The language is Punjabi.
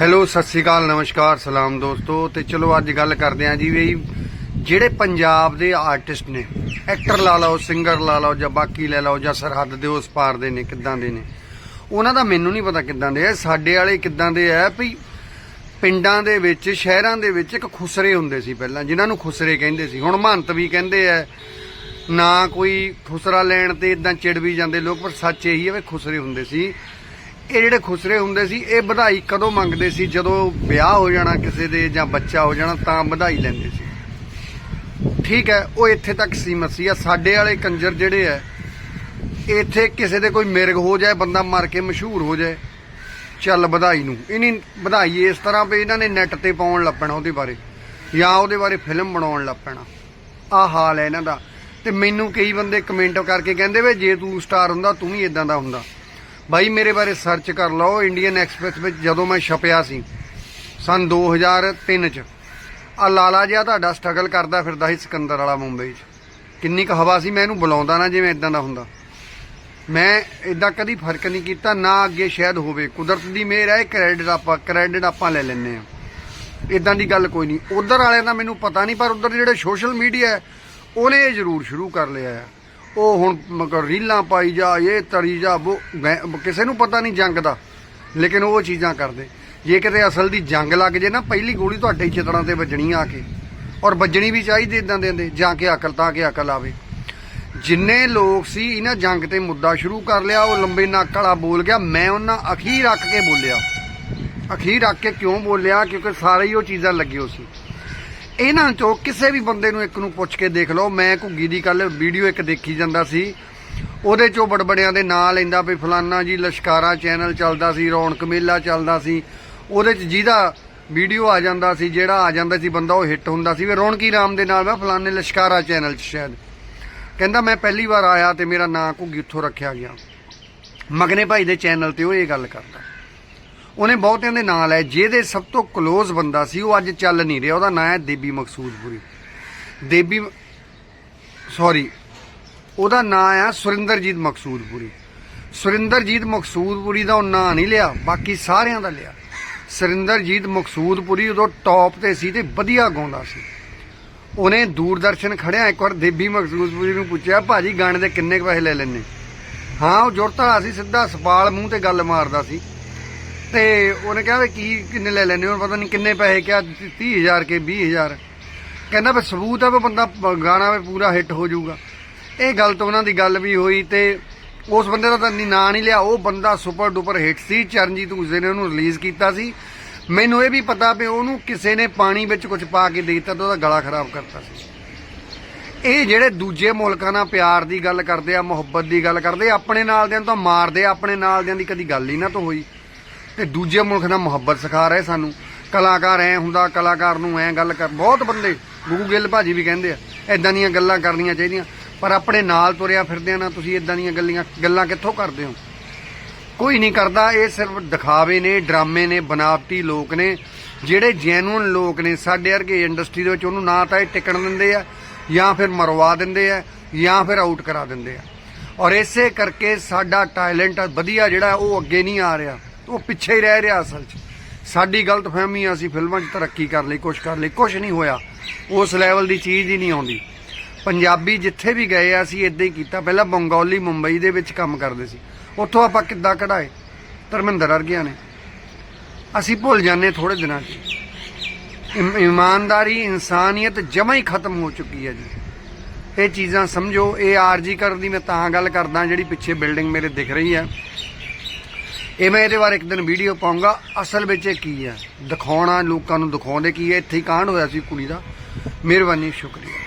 ਹੈਲੋ, ਸਤਿ ਸ੍ਰੀ ਅਕਾਲ, ਨਮਸਕਾਰ, ਸਲਾਮ ਦੋਸਤੋ। ਤੇ ਚਲੋ, ਅੱਜ ਗੱਲ ਕਰਦੇ ਆਂ ਜੀ ਵੀ ਜਿਹੜੇ ਪੰਜਾਬ ਦੇ ਆਰਟਿਸਟ ਨੇ ਐਕਟਰ ਲਾ ਲਓ ਸਿੰਗਰ ਲਾ ਲਓ, ਜਾਂ ਬਾਕੀ ਲੈ ਲਓ, ਜਾਂ ਸਰਹੱਦ ਦੇ ਉਸ ਪਾਰ ਦੇ ਨੇ, ਕਿੱਦਾਂ ਦੇ ਨੇ, ਉਹਨਾਂ ਦਾ ਮੈਨੂੰ ਨਹੀਂ ਪਤਾ ਕਿੱਦਾਂ ਦੇ ਆ। ਸਾਡੇ ਵਾਲੇ ਕਿੱਦਾਂ ਦੇ ਆ ਵੀ ਪਿੰਡਾਂ ਦੇ ਵਿੱਚ, ਸ਼ਹਿਰਾਂ ਦੇ ਵਿੱਚ ਇੱਕ ਖੁਸਰੇ ਹੁੰਦੇ ਸੀ ਪਹਿਲਾਂ, ਜਿਨ੍ਹਾਂ ਨੂੰ ਖੁਸਰੇ ਕਹਿੰਦੇ ਸੀ। ਹੁਣ ਮਹੰਤ ਵੀ ਕਹਿੰਦੇ ਆ, ਨਾ ਕੋਈ ਖੁਸਰਾ ਲੈਣ ਤੇ ਇਦਾਂ ਚਿੜ ਵੀ ਜਾਂਦੇ ਲੋਕ, ਪਰ ਸੱਚ ਇਹੀ ਹੈ ਵੀ ਖੁਸਰੇ ਹੁੰਦੇ ਸੀ। ਇਹ ਜਿਹੜੇ ਖੁਸਰੇ ਹੁੰਦੇ ਸੀ, ਇਹ ਵਧਾਈ ਕਦੋਂ ਮੰਗਦੇ ਸੀ? ਜਦੋਂ ਵਿਆਹ ਹੋ ਜਾਣਾ ਕਿਸੇ ਦੇ ਜਾਂ ਬੱਚਾ ਹੋ ਜਾਣਾ, ਤਾਂ ਵਧਾਈ ਲੈਂਦੇ ਸੀ। ਠੀਕ ਹੈ, ਉਹ ਇੱਥੇ ਤੱਕ ਸੀਮਤ ਸੀ। ਆ ਸਾਡੇ ਵਾਲੇ ਕੰਜਰ ਜਿਹੜੇ ਐ ਇੱਥੇ ਕਿਸੇ ਦੇ ਕੋਈ ਮਿਰਗ ਹੋ ਜਾਏ, ਬੰਦਾ ਮਰ ਕੇ ਮਸ਼ਹੂਰ ਹੋ ਜਾਏ, ਚੱਲ ਵਧਾਈ ਨੂੰ। ਇਨੀ ਵਧਾਈ ਇਸ ਤਰ੍ਹਾਂ ਵੀ ਇਹਨਾਂ ਨੇ ਨੈਟ ਤੇ ਪਾਉਣ ਲੱਪਣਾ ਉਹਦੇ ਬਾਰੇ, ਜਾਂ ਉਹਦੇ ਬਾਰੇ ਫਿਲਮ ਬਣਾਉਣ ਲੱਪਣਾ ਆ ਹਾਲ ਹੈ ਇਹਨਾਂ ਦਾ। ਤੇ ਮੈਨੂੰ ਕਈ ਬੰਦੇ ਕਮੈਂਟ ਕਰਕੇ ਕਹਿੰਦੇ ਵੇ ਜੇ ਤੂੰ ਸਟਾਰ ਹੁੰਦਾ, ਤੂੰ ਵੀ ਇਦਾਂ ਦਾ ਹੁੰਦਾ। ਬਾਈ, ਮੇਰੇ ਬਾਰੇ ਸਰਚ ਕਰ ਲਓ ਇੰਡੀਅਨ ਐਕਸਪ੍ਰੈਸ ਵਿੱਚ, ਜਦੋਂ ਮੈਂ ਛਪਿਆ ਸੀ, ਸਨ 2003 ਚ। ਆ ਲਾਲਾ ਜਿਹਾ ਤੁਹਾਡਾ ਸਟਰਗਲ ਕਰਦਾ ਫਿਰਦਾ ਸੀ ਸਿਕੰਦਰ ਵਾਲਾ ਮੁੰਬਈ 'ਚ। ਕਿੰਨੀ ਕੁ ਹਵਾ ਸੀ, ਮੈਂ ਇਹਨੂੰ ਬੁਲਾਉਂਦਾ ਨਾ ਜਿਵੇਂ ਇਦਾਂ ਦਾ ਹੁੰਦਾ। ਮੈਂ ਇਦਾਂ ਕਦੀ ਫ਼ਰਕ ਨਹੀਂ ਕੀਤਾ, ਨਾ ਅੱਗੇ ਸ਼ਾਇਦ ਹੋਵੇ। ਕੁਦਰਤ ਦੀ ਮਿਹਰ ਹੈ ਕ੍ਰੈਡਿਟ ਆਪਾਂ ਕ੍ਰੈਡਿਟ ਆਪਾਂ ਲੈ ਲੈਨੇ ਆ ਇਦਾਂ ਦੀ ਗੱਲ ਕੋਈ ਨਹੀਂ। ਉਧਰ ਵਾਲਿਆਂ ਦਾ ਮੈਨੂੰ ਪਤਾ ਨਹੀਂ, ਪਰ ਉਧਰ ਜਿਹੜੇ ਸੋਸ਼ਲ ਮੀਡੀਆ ਹੈ, ਉਹਨੇ ਇਹ ਜ਼ਰੂਰ ਸ਼ੁਰੂ ਕਰ ਲਿਆ ਹੈ। ਉਹ ਹੁਣ ਮਗਰ ਰੀਲਾਂ ਪਾਈ ਜਾ, ਇਹ ਤਰੀ ਜਾ ਉਹ ਮੈਂ- ਕਿਸੇ ਨੂੰ ਪਤਾ ਨਹੀਂ ਜੰਗ ਦਾ, ਲੇਕਿਨ ਉਹ ਚੀਜ਼ਾਂ ਕਰਦੇ। ਜੇ ਕਿਤੇ ਅਸਲ ਦੀ ਜੰਗ ਲੱਗ ਜੇ ਨਾ, ਪਹਿਲੀ ਗੋਲੀ ਤੁਹਾਡੇ ਹੀ ਚਿਤੜਾਂ ਤੇ ਵੱਜਣੀ ਆ ਕੇ, ਔਰ ਵੱਜਣੀ ਵੀ ਚਾਹੀਦੀ ਇਦਾਂ ਦੇ ਦੇ, ਜਾਂ ਕਿ ਅਕਲ ਤਾਂ ਕਿ ਅਕਲ ਆਵੇ। ਜਿੰਨੇ ਲੋਕ ਸੀ, ਇਹਨਾਂ ਜੰਗ ਤੇ ਮੁੱਦਾ ਸ਼ੁਰੂ ਕਰ ਲਿਆ, ਉਹ ਲੰਬੇ ਨੱਕ ਵਾਲਾ ਬੋਲ ਗਿਆ, ਮੈਂ ਉਹਨਾਂ ਅਖੀਰ ਰੱਖ ਕੇ ਬੋਲਿਆ। ਅਖੀਰ ਰੱਖ ਕੇ ਕਿਉਂ ਬੋਲਿਆ? ਕਿਉਂਕਿ ਸਾਰੇ ਹੀ ਉਹ ਚੀਜ਼ਾਂ ਲੱਗਿਓ ਸੀ। ਇਹਨਾਂ ਚੋਂ ਕਿਸੇ ਵੀ ਬੰਦੇ ਨੂੰ ਇੱਕ ਨੂੰ ਪੁੱਛ ਕੇ ਦੇਖ ਲਓ। ਮੈਂ ਘੁੱਗੀ ਦੀ ਕੱਲ ਵੀਡੀਓ ਇੱਕ ਦੇਖੀ ਜਾਂਦਾ ਸੀ। ਉਹਦੇ ਚੋਂ ਬੜਬੜਿਆਂ ਦੇ ਨਾਂ ਲੈਂਦਾ ਵੀ ਫਲਾਨਾ ਜੀ ਲਸ਼ਕਾਰਾ ਚੈਨਲ ਚੱਲਦਾ ਸੀ, ਰੌਣਕ ਮੇਲਾ ਚੱਲਦਾ ਸੀ। ਉਹਦੇ ਚ ਜਿਹਦਾ ਵੀਡੀਓ ਆ ਜਾਂਦਾ ਸੀ, ਜਿਹੜਾ ਆ ਜਾਂਦਾ ਸੀ ਬੰਦਾ, ਉਹ ਹਿੱਟ ਹੁੰਦਾ ਸੀ। ਵੀ ਰੌਣਕੀ ਰਾਮ ਦੇ ਨਾਲ ਮੈਂ ਫਲਾਨੇ ਲਸ਼ਕਾਰਾ ਚੈਨਲ ਚ ਸ਼ਾਇਦ। ਕਹਿੰਦਾ, ਮੈਂ ਪਹਿਲੀ ਵਾਰ ਆਇਆ ਤੇ ਮੇਰਾ ਨਾਂ ਘੁੱਗੀ ਉੱਥੋਂ ਰੱਖਿਆ ਗਿਆ। ਮਗਨੇ ਭਾਈ ਦੇ ਚੈਨਲ ਤੇ ਉਹ ਇਹ ਗੱਲ ਕਰਦਾ। ਉਹਨੇ ਬਹੁਤਿਆਂ ਦੇ ਨਾਂ ਲਏ। ਜਿਹਦੇ ਸਭ ਤੋਂ ক্লোਜ਼ ਬੰਦਾ ਸੀ, ਉਹ ਅੱਜ ਚੱਲ ਨਹੀਂ ਰਿਹਾ। ਉਹਦਾ ਨਾਂ ਹੈ ਦੇਬੀ ਮਕਸੂਦਪੁਰੀ। ਦੇਬੀ ਸੌਰੀ ਉਹਦਾ ਨਾਂ ਆ ਸੁਰਿੰਦਰਜੀਤ ਮਕਸੂਦਪੁਰੀ। ਸੁਰਿੰਦਰਜੀਤ ਮਕਸੂਦਪੁਰੀ ਦਾ ਉਹ ਨਾਂ ਨਹੀਂ ਲਿਆ, ਬਾਕੀ ਸਾਰਿਆਂ ਦਾ ਲਿਆ। ਸੁਰਿੰਦਰਜੀਤ ਮਕਸੂਦਪੁਰੀ ਉਦੋਂ ਟੌਪ ਤੇ ਸੀ ਤੇ ਵਧੀਆ ਗਾਉਂਦਾ ਸੀ। ਉਹਨੇ ਦੂਰਦਰਸ਼ਨ ਖੜਿਆ, ਇੱਕ ਵਾਰ ਦੇਬੀ ਮਕਸੂਦਪੁਰੀ ਨੂੰ ਪੁੱਛਿਆ, ਭਾਜੀ, ਗਾਣੇ ਦੇ ਕਿੰਨੇ ਕੁ ਪੈਸੇ ਲੈ ਲੈਣੇ ਹਾਂ, ਉਹ ਜੁੜਤਾ ਵਾਲਾ ਸੀ, ਸਿੱਧਾ ਸਪਾਲ ਮੂੰਹ ਤੇ ਗੱਲ ਮਾਰਦਾ ਸੀ। ਤੇ ਉਹਨੇ ਕਿਹਾ ਵੀ ਕੀ ਕਿੰਨੇ ਲੈ ਲੈਣੇ ਉਹ ਪਤਾ ਨਹੀਂ ਕਿੰਨੇ ਪੈਸੇ ਕਿਹਾ 30000 ਕੇ 20000 ਕਹਿੰਦਾ ਵੀ ਸਬੂਤ ਆ ਵੀ ਬੰਦਾ ਗਾਣਾ ਵੀ ਪੂਰਾ ਹਿੱਟ ਹੋ ਜਾਊਗਾ। ਇਹ ਗੱਲ ਤੋਂ ਉਹਨਾਂ ਦੀ ਗੱਲ ਵੀ ਹੋਈ ਤੇ ਉਸ ਬੰਦੇ ਦਾ ਤਾਂ ਨੀ ਨਾਂ ਨਹੀਂ ਲਿਆ। ਉਹ ਬੰਦਾ ਸੁਪਰ ਡੁਪਰ ਹਿੱਟ ਸੀ। ਚਰਨਜੀਤ ਉਸਦੇ ਨੇ ਉਹਨੂੰ ਰਿਲੀਜ਼ ਕੀਤਾ ਸੀ। ਮੈਨੂੰ ਇਹ ਵੀ ਪਤਾ ਵੀ ਉਹਨੂੰ ਕਿਸੇ ਨੇ ਪਾਣੀ ਵਿੱਚ ਕੁਝ ਪਾ ਕੇ ਦੇ ਦਿੱਤਾ ਤੇ ਉਹਦਾ ਗਲਾ ਖਰਾਬ ਕਰਤਾ ਸੀ। ਇਹ ਜਿਹੜੇ ਦੂਜੇ ਮੁਲਕਾਂ ਨਾਲ ਪਿਆਰ ਦੀ ਗੱਲ ਕਰਦੇ ਆ, ਮੁਹੱਬਤ ਦੀ ਗੱਲ ਕਰਦੇ ਆਪਣੇ ਨਾਲ ਦਿਆਂ ਤਾਂ ਮਾਰਦੇ ਆ, ਆਪਣੇ ਨਾਲ ਦਿਆਂ ਦੀ ਕਦੀ ਗੱਲ ਹੀ ਨਾ ਤੋਂ ਹੋਈ। ਤੇ ਦੂਜੇ ਮੁਲਕ ਨਾਲ ਮੁਹੱਬਤ ਸਿਖਾ ਰਹੇ ਸਾਨੂੰ। ਕਲਾਕਾਰ ਐ ਹੁੰਦਾ, ਕਲਾਕਾਰ ਨੂੰ ਐ ਗੱਲ ਕਰ, ਬਹੁਤ ਬੰਦੇ ਗੁੱਗੂ ਗਿੱਲ ਭਾਜੀ ਵੀ ਕਹਿੰਦੇ ਆ ਐਦਾਂ ਦੀਆਂ ਗੱਲਾਂ ਕਰਨੀਆਂ ਚਾਹੀਦੀਆਂ। ਪਰ ਆਪਣੇ ਨਾਲ ਤੁਰਿਆ ਫਿਰਦੇ ਆ ਨਾ, ਤੁਸੀਂ ਐਦਾਂ ਦੀਆਂ ਗੱਲਾਂ ਗੱਲਾਂ ਕਿੱਥੋਂ ਕਰਦੇ ਹੋ? ਕੋਈ ਨਹੀਂ ਕਰਦਾ, ਇਹ ਸਿਰਫ ਦਿਖਾਵੇ ਨੇ, ਡਰਾਮੇ ਨੇ, ਬਨਾਵਟੀ ਲੋਕ ਨੇ, ਜਿਹੜੇ ਜੈਨੂਨ ਲੋਕ ਨੇ, ਸਾਡੇ ਵਰਗੇ ਇੰਡਸਟਰੀ ਦੇ ਵਿੱਚ ਉਹਨੂੰ ਨਾ ਤਾਂ ਇਹ ਟਿਕਣ ਦਿੰਦੇ ਆ, ਜਾਂ ਫਿਰ ਮਰਵਾ ਦਿੰਦੇ ਆ, ਜਾਂ ਫਿਰ ਆਊਟ ਕਰਾ ਦਿੰਦੇ ਆ। ਔਰ ਇਸੇ ਕਰਕੇ ਸਾਡਾ ਟੈਲੈਂਟ ਵਧੀਆ ਜਿਹੜਾ ਉਹ ਅੱਗੇ ਨਹੀਂ ਆ ਰਿਹਾ। ਉਹ ਪਿੱਛੇ ਹੀ ਰਹਿ ਰਿਹਾ ਅਸਲ 'ਚ। ਸਾਡੀ ਗਲਤਫਹਿਮੀ ਆ ਅਸੀਂ ਫਿਲਮਾਂ 'ਚ ਤਰੱਕੀ ਕਰ ਲਈ, ਕੁਛ ਕਰ ਲਈ, ਕੁਛ ਨਹੀਂ ਹੋਇਆ। ਉਸ ਲੈਵਲ ਦੀ ਚੀਜ਼ ਹੀ ਨਹੀਂ ਆਉਂਦੀ। ਪੰਜਾਬੀ ਜਿੱਥੇ ਵੀ ਗਏ ਆ, ਅਸੀਂ ਇਦਾਂ ਹੀ ਕੀਤਾ। ਪਹਿਲਾਂ ਬੰਗਾਲੀ ਮੁੰਬਈ ਦੇ ਵਿੱਚ ਕੰਮ ਕਰਦੇ ਸੀ। ਉੱਥੋਂ ਆਪਾਂ ਕਿੱਦਾਂ ਕਢਾਏ? ਧਰਮਿੰਦਰ ਵਰਗਿਆਂ ਨੇ। ਅਸੀਂ ਭੁੱਲ ਜਾਂਦੇ ਥੋੜੇ ਦਿਨਾਂ 'ਚ। ਇਮ- ਇਮਾਨਦਾਰੀ, ਇਨਸਾਨੀਅਤ ਜਮਾ ਹੀ ਖਤਮ ਹੋ ਚੁੱਕੀ ਹੈ ਜੀ। ਇਹ ਚੀਜ਼ਾਂ ਸਮਝੋ, ਇਹ ਆਰਜੀ ਕਰਨ ਦੀ ਮੈਂ ਤਾਂ ਗੱਲ ਕਰਦਾ ਜਿਹੜੀ ਪਿੱਛੇ ਬਿਲਡਿੰਗ ਮੇਰੇ ਦਿਖ ਰਹੀ ਹੈ। ਇਹ ਮੈਂ ਇਹਦੇ ਬਾਰੇ ਇੱਕ ਦਿਨ ਵੀਡੀਓ ਪਾਉਂਗਾ। ਅਸਲ ਵਿੱਚ ਇਹ ਕੀ ਹੈ? ਦਿਖਾਉਣਾ ਲੋਕਾਂ ਨੂੰ ਦਿਖਾਉਂਦੇ ਕੀ ਹੈ? ਇੱਥੇ ਹੀ ਕਾਂਡ ਹੋਇਆ ਸੀ ਕੁੜੀ ਦਾ। ਮਿਹਰਬਾਨੀ, ਸ਼ੁਕਰੀਆ।